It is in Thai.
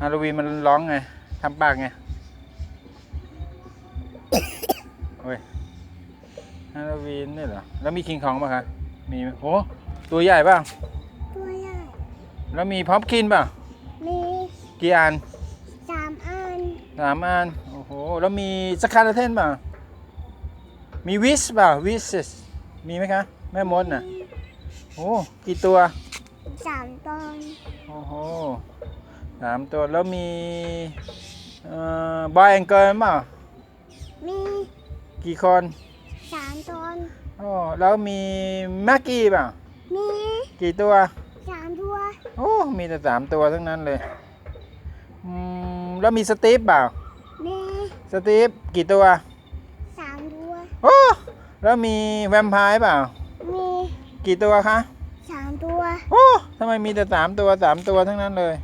ฮาโลวีนมันร้องไงทำปากไงโอ้ยฮาโลวีนนี่เหรอ แล้วมีคิงคองป่ะคะมีไหมโอ้ตัวใหญ่ป่ะตัวใหญ่ แล้วมีพร้อมกินป่ะ มี กี่อันสามอันสามอัน โอ้โห แล้วมีสคาร์เทนป่ะ มีวิสป่ะวิสมีไหมคะ แม่มดน่ะ โอ้ กี่ตัวสามตอนโอ้โห สามตัวแล้วมีเอ่อบอยแองเกิลป่ะมีกี่คนสามตอนโอ้แล้วมีแม็กกี้ป่ะมีกี่ตัวสามตัวโอ้มีแต่สามตัวทั้งนั้นเลยอืมแล้วมีสตีฟเปล่ามีสตีฟกี่ตัวสามตัวโอ้แล้วมีแวมไพร์เปล่ามีกี่ตัวคะสามตัวโอ้ทำไมมีแต่สามตัวสามตัวทั้งนั้นเลย